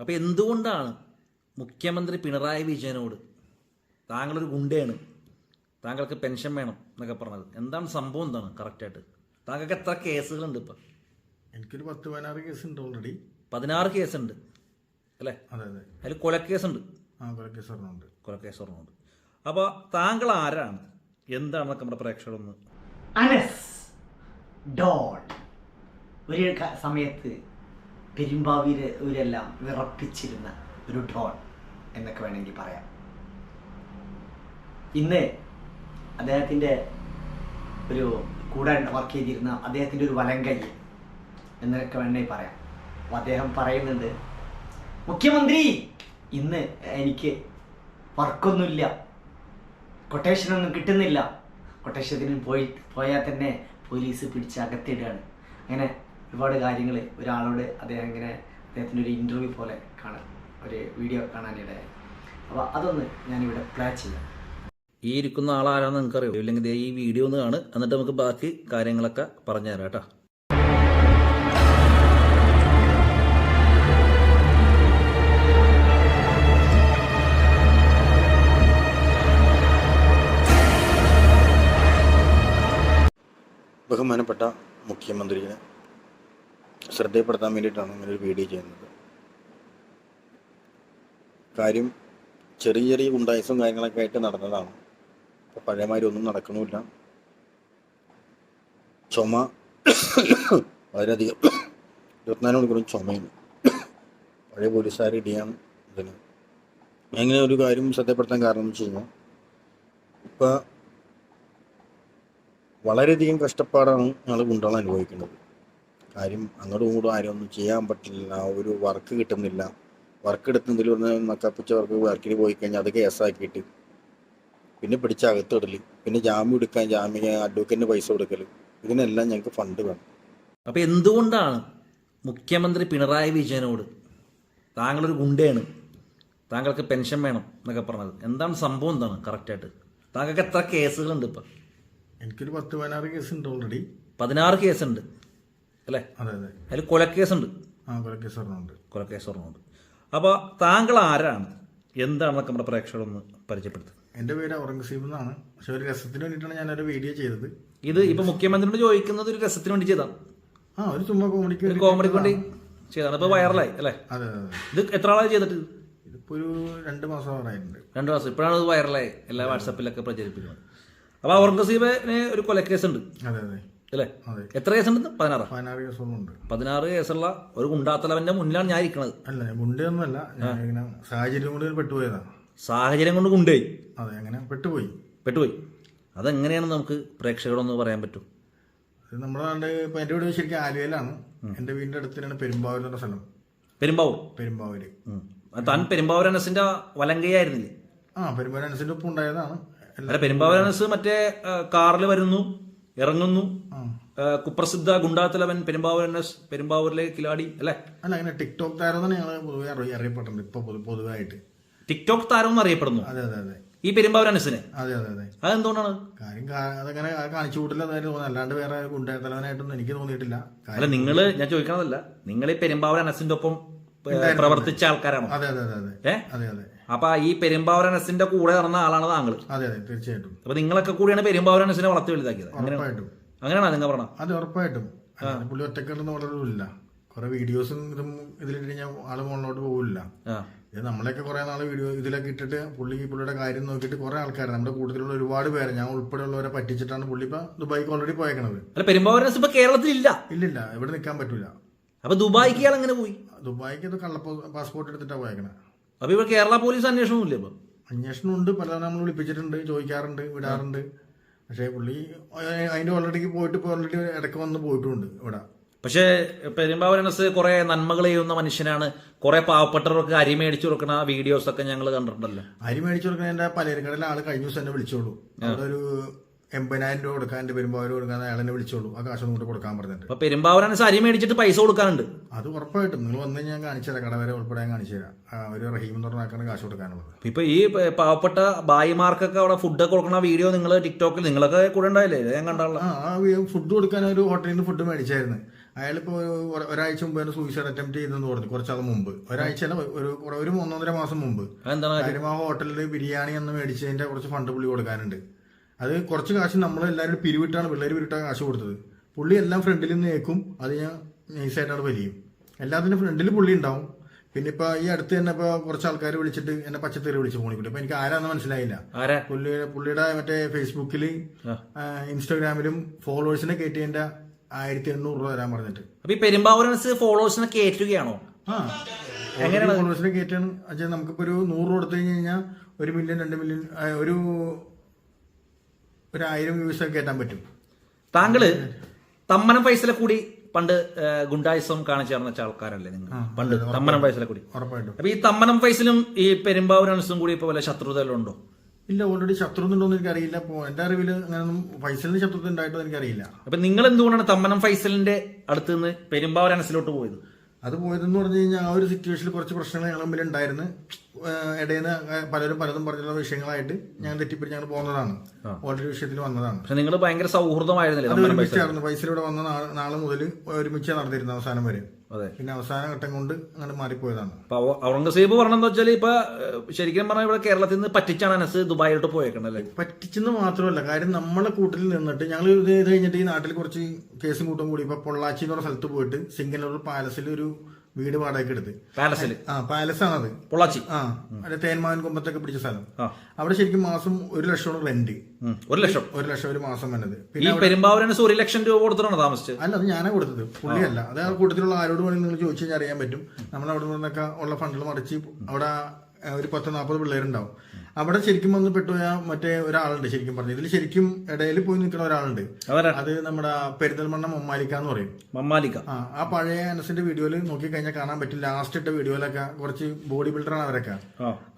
അപ്പോൾ എന്തുകൊണ്ടാണ് മുഖ്യമന്ത്രി പിണറായി വിജയനോട് താങ്കളൊരു ഗുണ്ടയാണ് താങ്കൾക്ക് പെൻഷൻ വേണം എന്നൊക്കെ പറഞ്ഞത്? എന്താണ് സംഭവം എന്താണ് കറക്റ്റായിട്ട് താങ്കൾക്ക് എത്ര കേസുകളുണ്ട് ഇപ്പം? എനിക്കൊരു പത്ത് പതിനാറ് കേസുണ്ട് ഉണ്ട് ഓൾറെഡി പതിനാറ് കേസുണ്ട് അല്ലേ? അതെ അതെ. അതിൽ കൊലക്കേസുണ്ട്. ആ കൊലക്കേസ് കേസ് ഒരെണ്ണമുണ്ട്. കൊലക്കേസ് ഒരെണ്ണമുണ്ട്. അപ്പോൾ താങ്കൾ ആരാണ്? എന്താണെന്നൊക്കെ നമ്മുടെ പ്രേക്ഷകരൊന്ന് അനസ് ഡോൺ ഒരു സമയത്ത് പെരുമ്പാവൂരെല്ലാം വിറപ്പിച്ചിരുന്ന ഒരു ഡ്രോൺ എന്നൊക്കെ വേണമെങ്കിൽ പറയാം. ഇന്ന് അദ്ദേഹത്തിന്റെ ഒരു കൂടെ വർക്ക് ചെയ്തിരുന്ന അദ്ദേഹത്തിന്റെ ഒരു വലങ്കൈ എന്നൊക്കെ വേണമെങ്കിൽ പറയാം. അപ്പോൾ അദ്ദേഹം പറയുന്നുണ്ട് മുഖ്യമന്ത്രി ഇന്ന് എനിക്ക് വർക്കൊന്നുമില്ല കൊട്ടേഷനൊന്നും കിട്ടുന്നില്ല. കൊട്ടേഷത്തിന് പോയി പോയാൽ തന്നെ പോലീസ് പിടിച്ച് അകത്തിടുകയാണ്. അങ്ങനെ ഒരുപാട് കാര്യങ്ങൾ ഒരാളോട് അദ്ദേഹം ഇങ്ങനെ അദ്ദേഹത്തിന്റെ ഒരു ഇന്റർവ്യൂ പോലെ കാണാൻ ഒരു വീഡിയോ കാണാനിടയായി അപ്പോൾ അതൊന്ന് ഞാനിവിടെ പ്ലേ ചെയ്യാം. ഈ ഇരിക്കുന്ന ആളാരാന്ന് നിങ്ങൾക്ക് അറിയോ ഇല്ലെങ്കിൽ ദേ ഈ വീഡിയോ ഒന്ന് കാണ് എന്നിട്ട് നമുക്ക് ബാക്കി കാര്യങ്ങളൊക്കെ പറഞ്ഞു തരാം കേട്ടോ. ബഹുമാനപ്പെട്ട മുഖ്യമന്ത്രിയെ ശ്രദ്ധയപ്പെടുത്താൻ വേണ്ടിയിട്ടാണ് ഇങ്ങനെ ഒരു വീഡിയോ ചെയ്യുന്നത്. കാര്യം ചെറിയ ചെറിയ ഗുണ്ടായസും കാര്യങ്ങളൊക്കെ ആയിട്ട് നടന്നതാണ്. അപ്പോൾ പഴയമാതിരി ഒന്നും നടക്കണമില്ല. ചുമ വളരെയധികം. ഇരുപത്തിനാല് മണിക്കൂറും ചുമയും പഴയ പോലീസുകാർ ഇടിയാണ് ഇതിന്. അങ്ങനെ ഒരു കാര്യം ശ്രദ്ധപ്പെടുത്താൻ കാരണം എന്ന് വെച്ച് കഴിഞ്ഞാൽ ഇപ്പം വളരെയധികം കഷ്ടപ്പാടാണ് ഞങ്ങൾ ഗുണ്ടകൾ അനുഭവിക്കുന്നത്. കാര്യം അങ്ങോട്ടും ഇങ്ങോട്ടും ആരും ഒന്നും ചെയ്യാൻ പറ്റില്ല ഒരു വർക്ക് കിട്ടുന്നില്ല. വർക്ക് എടുത്തതിൽ ഒന്ന് നക്കപ്പിച്ച വർക്ക് വർക്കിന് പോയി കഴിഞ്ഞാൽ അത് കേസാക്കിയിട്ട് പിന്നെ പിടിച്ച് അകത്തിടൽ പിന്നെ ജാമ്യം എടുക്കാൻ ജാമ്യം അഡ്വക്കറ്റിന് പൈസ കൊടുക്കൽ ഇതിനെല്ലാം ഞങ്ങൾക്ക് ഫണ്ട് വേണം. അപ്പോൾ എന്തുകൊണ്ടാണ് മുഖ്യമന്ത്രി പിണറായി വിജയനോട് താങ്കളൊരു ഗുണ്ടയാണ് താങ്കൾക്ക് പെൻഷൻ വേണം എന്നൊക്കെ പറഞ്ഞത്? എന്താണ് സംഭവം എന്താണ് കറക്റ്റായിട്ട് താങ്കൾക്ക് എത്ര കേസുകളുണ്ട് ഇപ്പം? എനിക്കൊരു പത്ത് പതിനാറ് കേസ് ഉണ്ട് ഓൾറെഡി പതിനാറ് കേസുണ്ട് അല്ലേ? അതെ അതെ. അതിൽ കൊലക്കേസുണ്ട്. കൊലക്കേസ് ഒരെണ്ണമുണ്ട് അപ്പോൾ താങ്കൾ ആരാണ് എന്താണെന്നൊക്കെ നമ്മുടെ പ്രേക്ഷകരൊന്ന് പരിചയപ്പെടുത്തുക? എന്റെ പേര് ഔറംഗസീബ് എന്നാണ്. പക്ഷെ ഒരു രസത്തിന് വേണ്ടിയിട്ടാണ് ഞാനൊരു വീഡിയോ ചെയ്തത്. ഇത് ഇപ്പൊ മുഖ്യമന്ത്രിയോട് ചോദിക്കുന്നത് ഒരു രസത്തിന് വേണ്ടി ചെയ്താണ് ആ ഒരു ചുമ്മാ കോമഡിക്ക് ഒരു കോമഡിക്ക് വേണ്ടി ചെയ്താണ് ഇപ്പൊ വൈറലായി അല്ലേ? അതെ ഇത് എത്ര ആളായി ചെയ്തിട്ട്? ഇതിപ്പോ ഒരു രണ്ട് മാസം ആറായിട്ടുണ്ട് രണ്ടു മാസം. ഇപ്പോഴാണ് ഇത് വൈറലായി എല്ലാ വാട്സാപ്പിലൊക്കെ പ്രചരിപ്പിക്കുന്നത്. അപ്പൊ ഔറംഗസീബിന് ഒരു കൊലക്കേസ് ഉണ്ട് അതെ അതെ. അല്ലേ? എത്ര എത്ര ഉണ്ട് പതിനാറ്? പതിനാറ് കേസ് ഒന്നുണ്ട് പതിനാറ് കേസുള്ള ഒരു ഗുണ്ടാത്തലവന്റെ മുന്നിലാണ് ഞാൻ ഇരിക്കുന്നത് അല്ല ഗുണ്ടയൊന്നുമല്ല. ഇങ്ങനെ സാഹചര്യം കൊണ്ട് പെട്ടുപോയതാണ് സാഹചര്യം കൊണ്ട് ഗുണ്ടായി അതെ അങ്ങനെ പെട്ടുപോയി. പെട്ടുപോയി. അതെങ്ങനെയാണ് നമുക്ക് പ്രേക്ഷകരോടൊന്ന് പറയാൻ പറ്റും? നമ്മുടെ നാട് ഇപ്പൊ എന്റെ വീട് ശരിക്കും ആലുവയിലാണ്. എന്റെ വീടിന്റെ അടുത്തിനാണ് പെരുമ്പാവൂർ എന്ന സ്ഥലം. പെരുമ്പാവൂർ? പെരുമ്പാവൂര്. താൻ പെരുമ്പാവൂർ അനസിന്റെ വലങ്കയായിരുന്നില്ലേ ആ പെരുമ്പാവൂർ അനസിന്റെ ഒപ്പം ഉണ്ടായതാണ്. അല്ല പെരുമ്പാവൂർ അനസ് മറ്റേ കാറിൽ വരുന്നു ഇറങ്ങുന്നു. കുപ്രസിദ്ധ ഗുണ്ടാത്തലവൻ പെരുമ്പാവൂർ പെരുമ്പാവൂരിലെ കിലാടി അല്ലേ? അല്ല അങ്ങനെ ടിക്ടോക്ക് താരം തന്നെ ഞങ്ങൾ പൊതുവെ അറിയപ്പെട്ടിട്ടുണ്ട് ഇപ്പൊ പൊതു- പൊതുവായിട്ട്. ടിക്ടോക്ക് താരം എന്ന് അറിയപ്പെടുന്നു? അതെ അതെ അതെ. ഈ പെരുമ്പാവൂർ അനസിനെ? അതെ അതെ അതെ. അതെന്തുകൊണ്ടാണ്? കാര്യം അതങ്ങനെ കാണിച്ചു കൂട്ടില്ല തോന്നുന്നു അല്ലാണ്ട് വേറെ ഗുണ്ടാത്തലവനായിട്ടൊന്നും എനിക്ക് തോന്നിയിട്ടില്ല. അല്ല നിങ്ങൾ ഞാൻ ചോദിക്കണതല്ല. നിങ്ങൾ ഈ പെരുമ്പാവൂർ അനസിന്റെ ഒപ്പം പ്രവർത്തിച്ച ആൾക്കാരാണോ? അതെ അതെ അതെ അതെ. അതെ അതെ. അപ്പൊ ഈ പെരുമ്പാവൂർ അനസിന്റെ കൂടെ നടന്ന ആളാണ് താങ്കൾ അതെ അതെ തീർച്ചയായിട്ടും. അപ്പൊ നിങ്ങളൊക്കെ കൂടിയാണ് പെരുമ്പാവൂർ അനസിനെ വളർത്തി വലുതാക്കിയത്. അങ്ങനെ ഉറപ്പായിട്ടും അങ്ങനെയാണോ നിങ്ങൾ പറഞ്ഞത്? അത് ഉറപ്പായിട്ടും. പുള്ളി ഒറ്റക്കെട്ടെന്ന് വളരില്ല. കുറെ വീഡിയോസും ഇതും ഇതിലിട്ട് ഞാൻ ആൾ മുകളിലോട്ട് പോകില്ല ഇത് നമ്മളൊക്കെ കുറെ നാൾ വീഡിയോ ഇതിലൊക്കെ ഇട്ടിട്ട് പുള്ളി പുള്ളിയുടെ കാര്യം നോക്കിയിട്ട് കുറെ ആൾക്കാർ നമ്മുടെ കൂട്ടത്തിലുള്ള ഒരുപാട് പേര് ഞാൻ ഉൾപ്പെടെയുള്ളവരെ പറ്റിച്ചിട്ടാണ് പുള്ളി ഇപ്പൊ ദുബായിക്ക് ഓൾറെഡി പോയേക്കണത്. അല്ല ഇപ്പൊ കേരളത്തിലില്ല. ഇല്ലില്ല ഇവിടെ നിൽക്കാൻ പറ്റൂല. അപ്പൊ ദുബായിക്ക് ഇയാൾ എങ്ങനെ പോയി? ദുബായിക്ക് ഇത് കള്ള പാസ്പോർട്ട് എടുത്തിട്ടാണ് പോയേക്കണേ. അപ്പൊ ഇവിടെ കേരള പോലീസ് അന്വേഷണമില്ല ഇല്ലേ അന്വേഷണം ഉണ്ട് പല നമ്മൾ വിളിപ്പിച്ചിട്ടുണ്ട് ചോദിക്കാറുണ്ട് വിടാറുണ്ട്. പക്ഷേ പുള്ളി അതിന്റെ ഓൾറെഡി പോയിട്ട് ഇപ്പോൾ ഓൾറെഡി ഇടയ്ക്ക് വന്ന് പോയിട്ടുണ്ട് ഇവിടെ. പക്ഷേ പെരുമ്പാവൂർ അനസ് കുറെ നന്മകൾ ചെയ്യുന്ന മനുഷ്യനാണ്. കുറെ പാവപ്പെട്ടവർക്ക് അരി മേടിച്ചു കൊടുക്കുന്ന വീഡിയോസ് ഒക്കെ ഞങ്ങൾ കണ്ടിട്ടുണ്ടല്ലോ. അരി മേടിച്ചു കൊടുക്കുന്നതിന്റെ പലരും കടയിൽ ആൾ കഴിഞ്ഞ ദിവസം എന്നെ വിളിച്ചോളൂ. അവിടെ ഒരു എൺപതിനായിരം രൂപ കൊടുക്കാൻ എന്റെ പെരുമ്പാവൂർ കൊടുക്കാൻ അയാൾ എന്നെ വിളിച്ചോളൂ. ആ കാശ് കൊണ്ട് കൊടുക്കാൻ പറഞ്ഞിട്ട്. അപ്പൊ പെരുമ്പാവൂരാണ് സാരി മേടിച്ചിട്ട് പൈസ കൊടുക്കാനുണ്ട് അത് ഉറപ്പായിട്ടും. നിങ്ങൾ വന്ന് ഞാൻ കാണിച്ചു തരാം. കടവരെ ഉൾപ്പെടെ ഞാൻ കാണിച്ചു തരാം. ഒരു റഹീം എന്ന് പറഞ്ഞാൽ കാശ് കൊടുക്കാനുള്ളത്. ഇപ്പൊ ഈ പാവപ്പെട്ട ബായിമാർക്കൊക്കെ അവിടെ ഫുഡ് കൊടുക്കുന്ന വീഡിയോ നിങ്ങൾ ടിക്ടോക്കിൽ നിങ്ങളൊക്കെ കൂടെ ഉണ്ടായില്ലേ? ഞാൻ കണ്ടാളെ ആ ഫുഡ് കൊടുക്കാൻ ഒരു ഹോട്ടലിൽ നിന്ന് ഫുഡ് മേടിച്ചായിരുന്നു. അയാളിപ്പോ ഒരു- ഒരാഴ്ച മുമ്പ് തന്നെ സൂയിസൈഡ് അറ്റംപ്റ്റ് ചെയ്തെന്ന് പറഞ്ഞു കുറച്ചാൾ മുമ്പ്. ഒരാഴ്ച അല്ല ഒരു ഒരു മൂന്നൊന്നര മാസം മുമ്പ്? കാര്യം ആ ഹോട്ടലിൽ ബിരിയാണി എന്ന് മേടിച്ചതിന്റെ കുറച്ച് ഫണ്ട് പുള്ളി കൊടുക്കാനുണ്ട്. അത് കുറച്ച് കാശ് നമ്മൾ എല്ലാവരും പിരിവിട്ടാണ് പിള്ളേർ പിരിവിട്ടാണ് കാശ് കൊടുത്തത്. പുള്ളി എല്ലാം ഫ്രണ്ടിൽ നിന്ന് ഏക്കും അത് ഞാൻ നൈസായിട്ടാണ് വലിയും എല്ലാത്തിനും ഫ്രണ്ടിൽ പുള്ളി ഉണ്ടാവും. പിന്നെ ഇപ്പൊ ഈ അടുത്ത് തന്നെ ഇപ്പൊ കുറച്ച് ആൾക്കാർ വിളിച്ചിട്ട് എന്നെ പച്ചത്തേറി വിളിച്ച് ഫോണിൽ ഇപ്പൊ അപ്പൊ എനിക്ക് ആരാന്ന് മനസ്സിലായില്ല. പുള്ളി പുള്ളിയുടെ മറ്റേ ഫേസ്ബുക്കിൽ ഇൻസ്റ്റാഗ്രാമിലും ഫോളോവേഴ്സിനെ കയറ്റിയതിന്റെ ആയിരത്തി എണ്ണൂറ് രൂപ തരാൻ പറഞ്ഞിട്ട്. അപ്പൊ ഈ പെരുമ്പാവൂരൻസ് ഫോളോവേഴ്സിനെ കയറ്റുകയാണോ ആ. ഫോളോവേഴ്സിനെ കയറ്റാണ് അച്ഛാ നമുക്കിപ്പോ ഒരു നൂറ് രൂപ കൊടുത്തു കഴിഞ്ഞു കഴിഞ്ഞാൽ ഒരു മില്യൺ രണ്ട് മില്യൺ ഒരു ഒരു ആയിരം വ്യൂസ് ഒക്കെ കയറ്റാൻ പറ്റും. താങ്കൾ തമ്മനം പൈസയിലെ കൂടി പണ്ട് ഗുണ്ടായിസം കാണിച്ചു തന്ന ആൾക്കാരല്ലേ നിങ്ങൾ? പണ്ട് തമ്മനം പൈസയിലെ കൂടി. ഉറപ്പായിട്ടും. അപ്പൊ ഈ തമ്മനം പൈസലും ഈ പെരുമ്പാവൂരൻസും കൂടി ഇപ്പൊ വല്ല ശത്രുതയെല്ലാം ഉണ്ടോ? ഇല്ല ഓൾറെഡി ശത്രു ഉണ്ടോന്ന് എനിക്കറിയില്ല. അപ്പോ എന്റെ അറിവിൽ അങ്ങനൊന്നും ഫൈസലിന് ശത്രുത ഉണ്ടായിട്ടോ എനിക്കറിയില്ല. അപ്പൊ നിങ്ങൾ എന്തുകൊണ്ടാണ് തമ്മനം ഫൈസലിന്റെ അടുത്ത് നിന്ന് പെരുമ്പാവൂരൻസിലോട്ട് പോയത്? അത് പോയതെന്ന് പറഞ്ഞു കഴിഞ്ഞാൽ ആ ഒരു സിറ്റുവേഷനിൽ കുറച്ച് പ്രശ്നങ്ങൾ ഞങ്ങൾ തമ്മിൽ ഉണ്ടായിരുന്നു ഇടയിൽ നിന്ന് പലരും പലതും പറഞ്ഞുള്ള വിഷയങ്ങളായിട്ട് ഞാൻ തെറ്റിപ്പിടിച്ച് ഞങ്ങൾ പോകുന്നതാണ് ഓൾറെഡി വിഷയത്തിൽ വന്നതാണ്. പക്ഷെ നിങ്ങൾ ഭയങ്കര സൗഹൃദമായിരുന്നില്ലേ ഒരുമിച്ചായിരുന്നു. പൈസയിലൂടെ വന്ന നാളെ മുതൽ ഒരുമിച്ച് നടന്നിരുന്നത് അവസാനം വരെ. പിന്നെ അവസാന ഘട്ടം കൊണ്ട് അങ്ങനെ മാറിപ്പോയതാണ്. അപ്പൊ ഔറംഗസീബ് പറഞ്ഞെന്ന് വെച്ചാൽ ഇപ്പൊ ശരിക്കും പറഞ്ഞാൽ ഇവിടെ കേരളത്തിൽ നിന്ന് പറ്റിച്ചാണ് അനസ് ദുബായിലോട്ട് പോയേക്കണല്ലേ പറ്റിച്ചെന്ന് മാത്രമല്ല കാര്യം നമ്മളെ കൂട്ടിൽ നിന്നിട്ട് ഞങ്ങൾ ഇത് കഴിഞ്ഞിട്ട് ഈ നാട്ടിൽ കുറച്ച് കേസും കൂട്ടും കൂടി. ഇപ്പൊ പൊള്ളാച്ചി എന്ന് പറഞ്ഞ സ്ഥലത്ത് പോയിട്ട് സിംഗനൂർ പാലസിൽ ഒരു വീട് വാടകയ്ക്ക് എടുത്ത്. പാലസിൽ ആ പാലസ് അത് പൊള്ളാച്ചി. ആ അതെ തേന്മാവൻ കൊമ്പത്തൊക്കെ പിടിച്ച സ്ഥലം. അവിടെ ശരിക്കും മാസം ഒരു ലക്ഷം റെന്റ്. ഒരു ലക്ഷം. ഒരു ലക്ഷം ഒരു മാസം വന്നത്. പിന്നെ ഒരു ലക്ഷം രൂപ കൊടുത്തിട്ടാണ് താമസിച്ചത്? അല്ല അത് ഞാനാ കൊടുത്തത്. പുള്ളിയല്ല. അത് ആ കൂട്ടത്തിലുള്ള ആരോട് വേണമെങ്കിൽ നിങ്ങൾ ചോദിച്ചു കഴിഞ്ഞാൽ അറിയാൻ പറ്റും. നമ്മൾ അവിടെ നിന്നൊക്കെ ഉള്ള ഫണ്ടുകൾ മറിച്ച് അവിടെ ഒരു പത്ത് നാൽപ്പത് പിള്ളേരുണ്ടാവും. അവിടെ ശരിക്കും വന്ന് പെട്ടുപോയ മറ്റേ ഒരാളുണ്ട് ശരിക്കും പറഞ്ഞു. ഇതിൽ ശരിക്കും ഇടയിൽ പോയി നിൽക്കുന്ന ഒരാളുണ്ട്. അത് നമ്മുടെ പെരിന്തൽമണ്ണ മമ്മാലിക്ക എന്ന് പറയും. മമ്മാലിക്ക. ആ ആ പഴയ അനസിന്റെ വീഡിയോയിൽ നോക്കി കഴിഞ്ഞാൽ കാണാൻ പറ്റും. ലാസ്റ്റ് ഇട്ട വീഡിയോയിലൊക്കെ കുറച്ച് ബോഡി ബിൽഡറാണ് അവരൊക്കെ.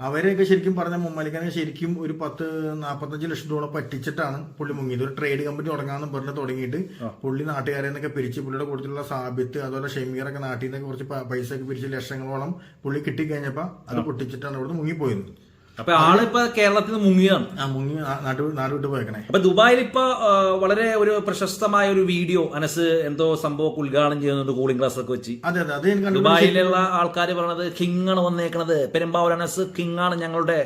അവരെയൊക്കെ ശരിക്കും പറഞ്ഞ മമ്മാലിക്കാനെ ശരിക്കും ഒരു പത്ത് നാൽപ്പത്തഞ്ച് ലക്ഷം രൂപ പറ്റിച്ചിട്ടാണ് പുള്ളി മുങ്ങിയത്. ഒരു ട്രേഡ് കമ്പനി തുടങ്ങാന്ന് പറഞ്ഞ് തുടങ്ങിയിട്ട് പുള്ളി നാട്ടുകാരെ നിന്നൊക്കെ പിരിച്ച് പുള്ളിയുടെ കൂട്ടത്തിലുള്ള സാബിത്ത് അതുപോലെ ഷെമീറൊക്കെ നാട്ടിൽ നിന്നൊക്കെ കുറച്ച് പൈസ ഒക്കെ പിരിച്ച് ലക്ഷങ്ങളോളം പുള്ളി കിട്ടിക്കഴിഞ്ഞപ്പോ അത് പൊട്ടിച്ചിട്ടാണ് ഇവിടുന്ന് മുങ്ങിപ്പോയത്. അപ്പൊ ആളിപ്പോ കേരളത്തിൽ നിന്ന് മുങ്ങിയാണ് ആ മുങ്ങി നാട്ട് നാട് വിട്ട് പോയേക്കണേ. അപ്പൊ ദുബായിൽ ഇപ്പൊ വളരെ ഒരു പ്രശസ്തമായ ഒരു വീഡിയോ അനസ് എന്തോ സംഭവം ഉദ്ഘാടനം ചെയ്യുന്നുണ്ട് കൂളിംഗ് ക്ലാസ് ഒക്കെ വെച്ച്. അതെ അതെ അത് എനിക്ക് കണ്ടു ദുബായിലുള്ള ആൾക്കാർ പറയണത് കിങ് ആണ് വന്നേക്കണത്. പെരുമ്പാവൂർ അനസ് കിങ് ആണ് ഞങ്ങളുടെ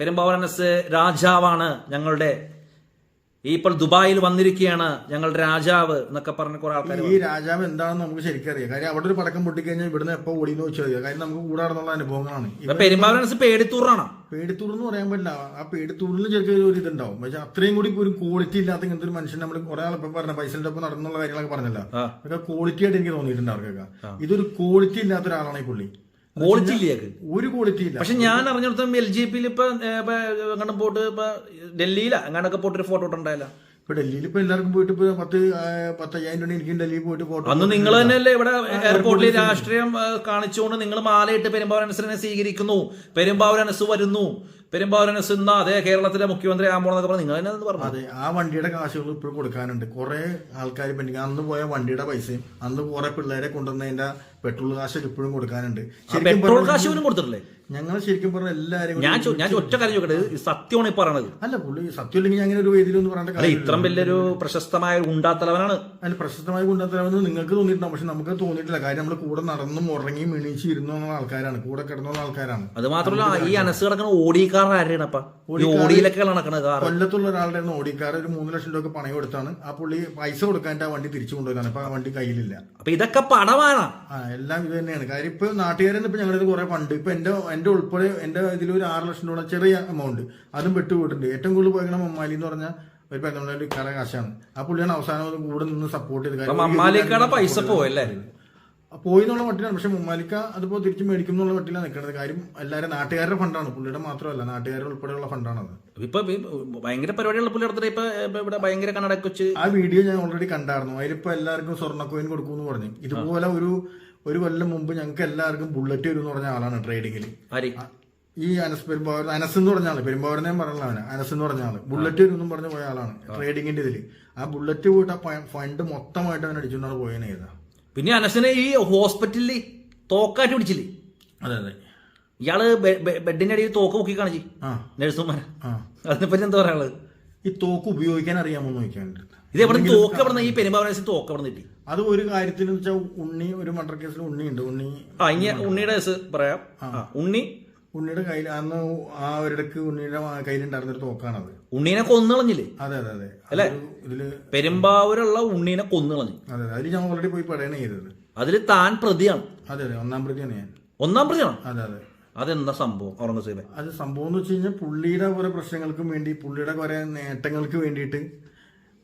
പെരുമ്പാവൂർ അനസ് രാജാവാണ് ഞങ്ങളുടെ ഈ ഇപ്പോൾ ദുബായിൽ വന്നിരിക്കുകയാണ് ഞങ്ങളുടെ രാജാവ് എന്നൊക്കെ പറഞ്ഞ കുറെ ആൾക്കാർ ഈ രാജാവ് എന്താണെന്ന് നമുക്ക് ശരിക്കറിയാം അറിയാം. കാര്യം അവിടെ ഒരു പടക്കം പൊട്ടിക്കഴിഞ്ഞാൽ ഇവിടുന്ന് എപ്പോ ഓടിയെന്ന് വെച്ചാൽ മതി. കാര്യം നമുക്ക് കൂടെ നടന്നുള്ള അനുഭവങ്ങളാണ്. അനസ് പേടിത്തൂറാണ് പേടിത്തൂർ എന്ന് പറയാൻ പറ്റില്ല. ആ പേടിത്തൂറിൽ ചെറിയ ഒരു ഇതുണ്ടാവും. പക്ഷെ അത്രയും കൂടി ഒരു ക്വാളിറ്റി ഇല്ലാത്ത ഇങ്ങനത്തെ ഒരു മനുഷ്യൻ നമ്മൾ കുറെ ആൾ ഇപ്പൊ പറഞ്ഞ പൈസയുടെ ഒപ്പം നടന്നുള്ള കാര്യങ്ങളൊക്കെ പറഞ്ഞല്ലോ. അതൊക്കെ ക്വാളിറ്റി ആയിട്ട് എനിക്ക് തോന്നിയിട്ടുണ്ട് അവർക്കൊക്കെ. ഇതൊരു ക്വാളിറ്റി ഇല്ലാത്ത ഒരാളാണ് ഈ പുള്ളി. ക്വാളിറ്റി ഇല്ലേക്ക് ഒരു ക്വാളിറ്റി ഇല്ല. പക്ഷെ ഞാൻ അറിഞ്ഞിടത്തോളം എൽ ജി പിയിൽ ഇപ്പൊ എങ്ങാണ്ട് പോയിട്ട് ഇപ്പൊ ഡൽഹിയിലാ എങ്ങാണ്ടൊക്കെ പോയിട്ട് ഒരു ഫോട്ടോ ഇട്ടുണ്ടായില്ല. ഇപ്പൊ ഡൽഹിയിൽ ഇപ്പൊ എല്ലാവർക്കും പോയിട്ട് ഇപ്പൊ പത്ത് പത്തയ്യായിരം രൂപ എനിക്ക് ഡൽഹിയിൽ പോയിട്ട് ഫോട്ടോ അന്ന് നിങ്ങൾ തന്നെയല്ലേ ഇവിടെ എയർപോർട്ടിൽ രാഷ്ട്രീയം കാണിച്ചുകൊണ്ട് നിങ്ങൾ മാലയിട്ട് പെരുമ്പാവനസിനെ സ്വീകരിക്കുന്നു. പെരുമ്പാവനസ് വരുന്നു. പെരുമ്പാവനസ് ഇന്ന് അതേ കേരളത്തിലെ മുഖ്യമന്ത്രി ആകുമ്പോൾ എന്നൊക്കെ പറഞ്ഞു. നിങ്ങൾ തന്നെ പറഞ്ഞു. അതെ ആ വണ്ടിയുടെ കാശുകൾ ഇപ്പോഴും കൊടുക്കാനുണ്ട്. കുറെ ആൾക്കാർ പറ്റി അന്ന് പോയ വണ്ടിയുടെ പൈസയും അന്ന് കുറെ പിള്ളേരെ കൊണ്ടുവന്നതിന്റെ പെട്രോൾ കാശ് ഇപ്പോഴും കൊടുക്കാനുണ്ട്. പെട്രോൾ കാശ് പോലും കൊടുത്തിട്ടില്ലേ? ഞങ്ങൾ ശരിക്കും പറഞ്ഞ എല്ലാരും ഞാൻ ചോ- ഞാൻ ഒറ്റ കാര്യം ചോദിക്കട്ടെ ഇത് സത്യമാണ് ഈ പറയണത്. അല്ല പുള്ളി സത്യം ഇല്ലെങ്കിൽ ഞാൻ അങ്ങനെ ഒരു വേദിയിലൊന്നും പറയേണ്ട അല്ല കാര്യമില്ല. ഇത്രയും വലിയൊരു പ്രശസ്തമായ ഒരു ഉണ്ടാത്തലവനാണ് അതിന് പ്രശസ്തമായി കൊണ്ടുവരാമെന്ന് നിങ്ങൾക്ക് തോന്നിയിട്ടുണ്ടാവും പക്ഷെ നമുക്ക് തോന്നിയിട്ടില്ല. കാര്യം നമ്മൾ കൂടെ നടന്നും ഉറങ്ങി മിണിച്ച് ഇരുന്നു എന്നുള്ള ആൾക്കാരാണ്. കൂടെ കിടന്നുള്ള ആൾക്കാരാണ്. അത് മാത്രമല്ല ഈ അനസ് കിടക്കുന്ന ഓടിക്കാരൻ ആരെയാണ് അപ്പ? ഈ ഓടിയിലൊക്കെ നടക്കുന്നത് കാർ കൊല്ലത്തുള്ള ഒരാളുടെ ആയിരുന്നു ഓടിക്കാർ ഒരു മൂന്ന് ലക്ഷം രൂപ പണയം കൊടുത്താണ്. ആ പുള്ളി പൈസ കൊടുക്കാനായിട്ട് ആ വണ്ടി തിരിച്ചു കൊണ്ടുവരാണ്. ഇപ്പൊ ആ വണ്ടി കയ്യിലില്ല. അപ്പൊ ഇതൊക്കെ പണമാണ് ആ എല്ലാം ഇത് തന്നെയാണ്. കാര്യം ഇപ്പൊ നാട്ടുകാരെന്ന് ഇപ്പൊ ഞങ്ങളുടെ കുറെ പണ്ട്. ഇപ്പൊ എന്റെ എന്റെ ഉൾപ്പെടെ എന്റെ ഇതിൽ ഒരു ആറ് ലക്ഷം രൂപ ചെറിയ എമൗണ്ട് അതും വിട്ടുപോയിട്ടുണ്ട് ഏറ്റവും കൂടുതൽ പോയിക്കണ മമ്മാലി എന്ന് പറഞ്ഞാൽ ഒരു പെരുന്നാളിൽ കറ കാശാണ് ആ പുള്ളിയാണ് അവസാനം കൂടെ നിന്ന് സപ്പോർട്ട് ചെയ്ത്. പൈസ പോയല്ലേ? പോയി എന്നുള്ള മട്ടിലാണ്. പക്ഷെ മുമ്മാലിക്ക അതിപ്പോ തിരിച്ചു മേടിക്കും എന്നുള്ള മട്ടിലാണ് നിൽക്കുന്നത്. കാര്യം എല്ലാവരും നാട്ടുകാരുടെ ഫണ്ടാണ്. പുള്ളിയുടെ മാത്രമല്ല നാട്ടുകാരുടെ ഉൾപ്പെടെയുള്ള ഫണ്ടാണത്. ഇപ്പൊ ഭയങ്കര പരിപാടിയുള്ള പുള്ളി നടത്തിട്ട് ഇപ്പൊ ഇവിടെ ഭയങ്കര കണ്ണടക്ക് വെച്ച് ആ വീഡിയോ ഞാൻ ഓൾറെഡി കണ്ടായിരുന്നു. അതിലിപ്പോ എല്ലാവർക്കും സ്വർണ കോയിൻ കൊടുക്കുമെന്ന് പറഞ്ഞു. ഇതുപോലെ ഒരു ഒരു കൊല്ലം മുമ്പ് ഞങ്ങൾക്ക് എല്ലാവർക്കും ബുള്ളറ്റ് വരും എന്ന് പറഞ്ഞ ആളാണ് ട്രേഡിങ്ങിൽ ഈ അനസ് പെരുമ്പാവൂർ അനസ് എന്ന് പറഞ്ഞ ആൾ. പെരുമ്പാവൂരിനെ പറഞ്ഞ അവന്. അനസ് എന്ന് പറഞ്ഞ ആൾ. ബുള്ളറ്റ് വരും എന്നും പറഞ്ഞു പോയ ആളാണ്. ട്രേഡിങ്ങിന്റെ ഇതിൽ ആ ബുള്ളറ്റ് പോയിട്ട് ആ ഫണ്ട് മൊത്തമായിട്ട് അവൻ അടിച്ചുകൊണ്ടാണ് പോയതിനെ പിന്നെ അനശ്വനെ ഈ ഹോസ്പിറ്റലിൽ തോക്കായിട്ട് പിടിച്ചില്ലേ? അതെ അതെ. ഇയാൾ ബെഡിന്റെ അടിയിൽ തോക്ക് നോക്കി കാണിച്ചു നഴ്സുമാരെ. അതിനെപ്പറ്റി എന്താ പറയാനുള്ളത്? ഈ തോക്ക് ഉപയോഗിക്കാൻ അറിയാമോ ഇത് എവിടെ തോക്ക് എവിടെ ഈ ഈ തോക്ക് എവിടെ കിട്ടി? അത് ഒരു കാര്യത്തിന് വെച്ചാൽ ഉണ്ണി ഒരു മർഡർ കേസിൽ ഉണ്ണി ഉണ്ട് ഉണ്ണി ആ ഇനി ഉണ്ണിയുടെ കേസ് പറയാം. ഉണ്ണി ഉണ്ണിയുടെ കയ്യിൽ അന്ന് ആ ഒരിടക്ക് ഉണ്ണിയുടെ കയ്യിലുണ്ടായിരുന്നൊരു തോക്കാണത്. ഉണ്ണീനെ കൊന്നുകളഞ്ഞില്ലേ അതെ അതെ അതെ. അല്ലേ? ഇതിൽ പെരുമ്പാവൂരുള്ള ഉണ്ണീനെ കൊന്നുകളഞ്ഞു അതെ അതെ. അതിൽ ഞാൻ ഓൾറെഡി പോയി പെടയാണ് ചെയ്തത്. അതിൽ താൻ പ്രതിയാണ്. അതെ അതെ. ഒന്നാം പ്രതിയാണ് ഞാൻ. ഒന്നാം പ്രതിയാണ്? അതെ അതെ. അതെന്താ സംഭവം ഔറംഗസീബെ? അത് സംഭവം എന്ന് വെച്ച് കഴിഞ്ഞാൽ പുള്ളിയുടെ കുറെ പ്രശ്നങ്ങൾക്കും വേണ്ടി പുള്ളിയുടെ കുറെ നേട്ടങ്ങൾക്ക് വേണ്ടിയിട്ട്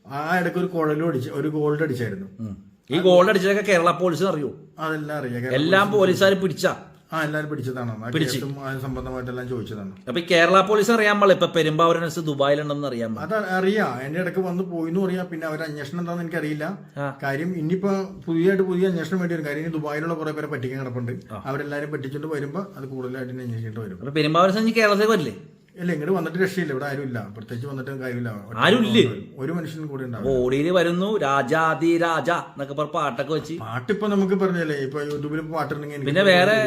ആ ഇടയ്ക്ക് ഒരു കുഴലും അടിച്ച് ഒരു ഗോൾഡ് അടിച്ചായിരുന്നു. ഉം. ഈ ഗോൾഡ് അടിച്ചതൊക്കെ കേരള പോലീസിന് അറിയോ? അതെല്ലാം അറിയാം. എല്ലാം പോലീസുകാർ പിടിച്ച. ആ എല്ലാവരും പിടിച്ചതാണ്. സംബന്ധമായിട്ടെല്ലാം ചോദിച്ചതാണ്. അപ്പൊ ഈ കേരള പോലീസ് അറിയാൻ പാടില്ല. ഇപ്പൊ പെരുമ്പാവൂരനസ് ദുബായിലുണ്ടെന്ന് അറിയാൻ പാടില്ല. അത് അറിയാം. എന്റെ ഇടയ്ക്ക് വന്ന് പോയിന്ന് അറിയാം. പിന്നെ അവർ അന്വേഷണം എന്താണെന്ന് എനിക്കറിയില്ല. ആ. കാര്യം ഇനിയിപ്പോ പുതിയതായിട്ട് പുതിയ അന്വേഷണം വേണ്ടി വരും. കാര്യം ഇനി ദുബായിലുള്ള കുറെ പേരെ പറ്റിക്കാൻ കിടപ്പുണ്ട്. അവരെല്ലാരും പറ്റിച്ചിട്ട് വരുമ്പോ അത് കൂടുതലായിട്ട് ഇനി അന്വേഷിച്ചിട്ട് വരും. അപ്പൊ കേരളത്തിലേക്ക് വരില്ലേ? ഇല്ല ഇങ്ങോട്ട് വന്നിട്ട് രക്ഷയില്ല. ഇവിടെ ആരും ഇല്ല പ്രത്യേകിച്ച് വന്നിട്ട് കാര്യമില്ല. ആരും ഇല്ലേ? ഒരു മനുഷ്യനും കൂടി ഉണ്ടാവും ഓടിയിൽ വരുന്നു. രാജാതി രാജ എന്നൊക്കെ പറഞ്ഞ പാട്ടൊക്കെ വെച്ച്. പാട്ടിപ്പോ നമുക്ക് പറഞ്ഞല്ലേ ഇപ്പൊ യൂട്യൂബിൽ പാട്ടുണ്ടെങ്കിൽ പിന്നെ വേറെ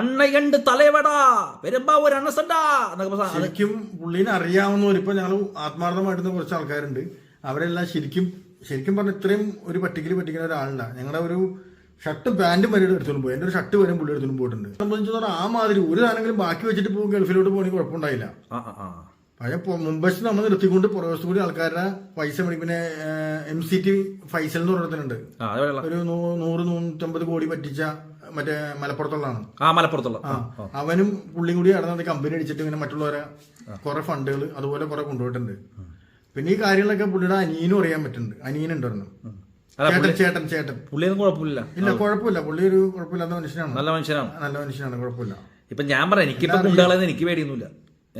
അണ്ണയണ്ട് തലവടാ പെരുമ്പാവൂർ അണ്ണസണ്ടാ എന്നൊക്കെ. ശരിക്കും പുള്ളീനെ അറിയാവുന്നവർ ഇപ്പൊ ഞങ്ങൾ ആത്മാർത്ഥമായിട്ടുന്ന കുറച്ച് ആൾക്കാരുണ്ട്. അവരെല്ലാം ശരിക്കും ശരിക്കും പറഞ്ഞ ഇത്രയും ഒരു പട്ടിക്കൽ പറ്റിക്കുന്ന ഒരാളുണ്ടാ. ഞങ്ങളുടെ ഒരു ഷർട്ട് പാന്റും വരെ എടുത്തോണ്ട് പോയി. എന്റെ ഒരു ഷർട്ട് വരെ പുള്ളി എടുത്തോണ്ട് പോയിട്ടുണ്ട്. സംബന്ധിച്ചിടത്തോളം ആ മാതിരി ഒരു സാധനങ്ങളും ബാക്കി വെച്ചിട്ട് പോകും ഗൾഫിലോട്ട് പോകണമെങ്കിൽ കുഴപ്പമുണ്ടായില്ല. പഴയ മുമ്പശ് നമ്മൾ നിർത്തിക്കൊണ്ട് പുറവശത്ത് കൂടി ആൾക്കാരുടെ പൈസ മേടിക്കും പിന്നെ എം സി ടി ഫൈസൽ എന്ന് പറഞ്ഞിട്ടുണ്ട് ഒരു നൂറ് നൂറ്റമ്പത് കോടി പറ്റിച്ച മറ്റേ മലപ്പുറത്തുള്ളതാണ്. ആ മലപ്പുറത്തുള്ള. അവനും പുള്ളിയും കൂടി നടന്നത് കമ്പനി അടിച്ചിട്ട് ഇങ്ങനെ മറ്റുള്ളവരെ കുറെ ഫണ്ടുകൾ അതുപോലെ കുറെ കൊണ്ടുപോയിട്ടുണ്ട്. പിന്നെ ഈ കാര്യങ്ങളൊക്കെ പുള്ളിയുടെ അനിയനും അറിയാൻ പറ്റുന്നുണ്ട്. അനിയനുണ്ടായിരുന്നു ചേട്ടൻ ചേട്ടൻ ചേട്ടൻ. പുള്ളിയൊന്നും കുഴപ്പമില്ല. ഇല്ല കുഴപ്പമില്ല. പുള്ളി ഒരു കുഴപ്പമില്ലാത്ത മനുഷ്യനാണ്. നല്ല മനുഷ്യനാണ്. നല്ല മനുഷ്യനാണ്. കുഴപ്പമില്ല. ഇപ്പൊ ഞാൻ പറയാം എനിക്കിപ്പോ ഗുണ്ടകളെന്ന് എനിക്ക് പേടിയൊന്നുമില്ല.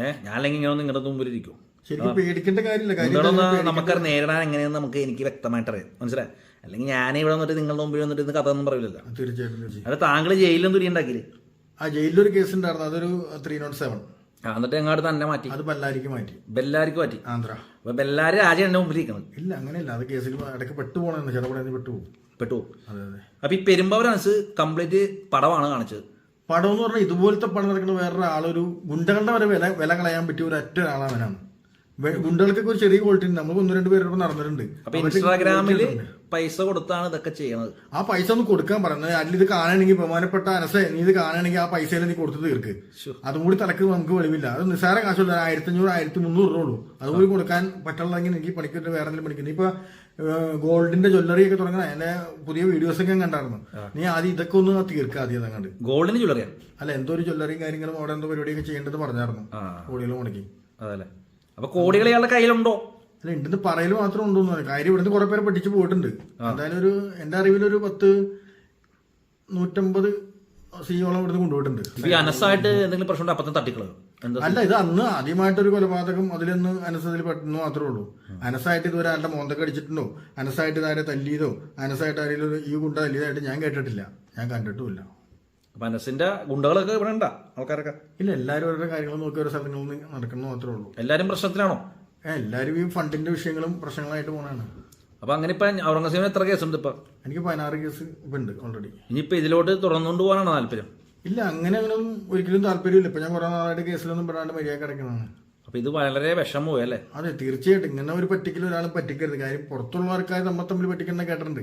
ഏഹ് ഞാൻ അല്ലെങ്കിൽ ഇങ്ങനെ നിങ്ങളുടെ മുമ്പിൽ ഇരിക്കും. ശരിക്കും പേടിക്കേണ്ട കാര്യമില്ല. നമുക്ക് നേരിടാൻ എങ്ങനെയെന്ന് നമുക്ക് എനിക്ക് വ്യക്തമായിട്ട് അറിയാം. മനസ്സിലായി? അല്ലെങ്കിൽ ഞാൻ ഇവിടെ വന്നിട്ട് നിങ്ങളുടെ മുമ്പിൽ വന്നിട്ട് ഇന്ന് കഥ ഒന്നും പറയില്ലല്ലോ. തീർച്ചയായിട്ടും തീർച്ചയായും അത് താങ്കൾ ജയിലിലും തുരി ഉണ്ടാക്കിയില്ലേ ആ ജയിലിലൊരു കേസ് ഉണ്ടായിരുന്നു. അതൊരു ത്രീ നോട്ട് സെവൻ എന്നിട്ട് എങ്ങാട് തന്നെ മാറ്റി. അത് ബെല്ലാരിക്ക് മാറ്റി. ബെല്ലാരിക്ക് മാറ്റി. ആന്ധ്ര. അപ്പൊ എല്ലാവരും രാജ എന്റെ മുമ്പിൽ ഇരിക്കുന്നത് ഇല്ല അങ്ങനെയല്ല. അത് കേസിൽ ഇടയ്ക്ക് പെട്ടുപോകണമെന്ന് ചിലപ്പോൾ പെട്ടുപോകും പെട്ടു അതെ അതെ. അപ്പൊ ഈ പെരുമ്പാവൂരൻസ് കംപ്ലീറ്റ് പടമാണ് കാണിച്ചത്. പടം എന്ന് പറഞ്ഞാൽ ഇതുപോലത്തെ പടം നടക്കുന്ന വേറൊരു ആളൊരു ഗുണ്ടകളുടെ വരെ വില വില കളയാൻ പറ്റിയ ഒരു ഒറ്റ ഒരാളാണ് അവനാണ് ഗുണ്ടകൾക്കൊക്കെ ഒരു ചെറിയ ക്വാളിറ്റി ഉണ്ട്. നമുക്ക് ഒന്ന് രണ്ട് പേരോട് നടന്നിട്ടുണ്ട്. അപ്പൊ ഉണ്ട്. പൈസ കൊടുത്താണ് ഇതൊക്കെ ചെയ്യണത്. ആ പൈസ ഒന്ന് കൊടുക്കാൻ പറയുന്നത് അതിൽ ഇത് കാണണമെങ്കിൽ ബഹുമാനപ്പെട്ട അനസേ നീ ഇത് കാണണമെങ്കിൽ ആ പൈസയിൽ നീ കൊടുത്ത് തീർക്ക്. അതും കൂടി തലക്ക് നമുക്ക് വെളിവില്ല. അത് നിസ്സാര കാശുള്ള ആയിരത്തി അഞ്ഞൂറ് ആയിരത്തി മുന്നൂറ് രൂപ ഉള്ളൂ. അതുകൂടി കൊടുക്കാൻ പറ്റുള്ളതെങ്കിൽ എനിക്ക് പണിക്കിട്ട് വേറെ എന്തെങ്കിലും പണിക്കുന്നു ഇപ്പൊ ഗോൾഡിന്റെ ജ്വല്ലറി ഒക്കെ തുടങ്ങണ. എന്റെ പുതിയ വീഡിയോസ് ഒക്കെ കണ്ടായിരുന്നു. നീ ആദ്യം ഇതൊക്കെ ഒന്ന് തീർക്കുക ആദ്യം അങ്ങോട്ട് ഗോൾഡിന് ജ്വല്ലറിയാ? അല്ല എന്തോ ഒരു ജ്വല്ലറിയും കാര്യങ്ങളും അവിടെ എന്തോ പരിപാടിയൊക്കെ ചെയ്യേണ്ടത് പറഞ്ഞായിരുന്നു. ആ. കോടികൾ മുടക്കി. അതല്ലേ. അപ്പൊ കോടികൾ ഇയാളുടെ കയ്യിലുണ്ടോ? അല്ല ഉണ്ടെന്ന് പറയൽ മാത്രം ഉണ്ടോന്ന് കാര്യം ഇവിടുന്ന് കുറെ പേരെ പഠിച്ചു പോയിട്ടുണ്ട്. എന്തായാലും ഒരു എന്റെ അറിവിൽ ഒരു പത്ത് നൂറ്റമ്പത് സിയോളം ഇവിടുന്ന് കൊണ്ടുപോയിട്ടുണ്ട്. ഈ അനസായിട്ട് എന്തെങ്കിലും പ്രശ്നം ഉണ്ടോ? അല്ല ഇത് അന്ന് ആദ്യമായിട്ടൊരു കൊലപാതകം അതിലൊന്ന് അനസതിൽ പെട്ടെന്ന് മാത്രമേ ഉള്ളൂ. അനസായിട്ട് ഇതുവരെ ആരുടെ മോന്തൊക്കെ അടിച്ചിട്ടുണ്ടോ? അനസായിട്ട് ഇതാരെ തല്ലിയതോ? അനസായിട്ട് ആരെങ്കിലും ഈ ഗുണ്ട തല്ലിയതായിട്ട് ഞാൻ കേട്ടിട്ടില്ല. ഞാൻ കണ്ടിട്ടുമില്ല. അപ്പൊ അനസിന്റെ ഗുണ്ടകളൊക്കെ ഇവിടെ ഉണ്ടാ ആൾക്കാരൊക്കെ? ഇല്ല എല്ലാവരും അവരുടെ കാര്യങ്ങൾ നോക്കി ഓരോ സ്ഥലങ്ങളിൽ നിന്ന് നടക്കുന്നു മാത്രമേ ഉള്ളൂ. എല്ലാരും പ്രശ്നത്തിലാണോ? എല്ലാവരും ഈ ഫണ്ടിന്റെ വിഷയങ്ങളും പ്രശ്നങ്ങളായിട്ട് പോണാണ് അപ്പൊ അങ്ങനെ ഇപ്പൊ ഔറംഗസീബിന് എത്ര കേസുണ്ട് ഇപ്പൊ? എനിക്ക് പതിനാറ് കേസ് ഇപ്പൊ ഉണ്ട് ഓൾറെഡി ഇനിയിപ്പോ ഇതിലോട്ട് തുറന്നുകൊണ്ട് പോകാനാണ് താല്പര്യം? ഇല്ല അങ്ങനെ അങ്ങനെ ഒരിക്കലും താല്പര്യമില്ല. ഇപ്പൊ ഞാൻ കുറെ നാളായിട്ട് കേസിലൊന്നും പെടാണ്ട് മര്യാദ കിടക്കുന്നതാണ്. അപ്പൊ ഇത് വളരെ വിഷമം പോയി അല്ലേ? അതെ തീർച്ചയായിട്ടും. ഇങ്ങനെ ഒരു പറ്റിക്കൽ ഒരാൾ പറ്റിക്കരുത്. കാര്യം പുറത്തുള്ള ആൾക്കാർ നമ്മൾ തമ്മിൽ പറ്റിക്കുന്ന കേട്ടിട്ടുണ്ട്.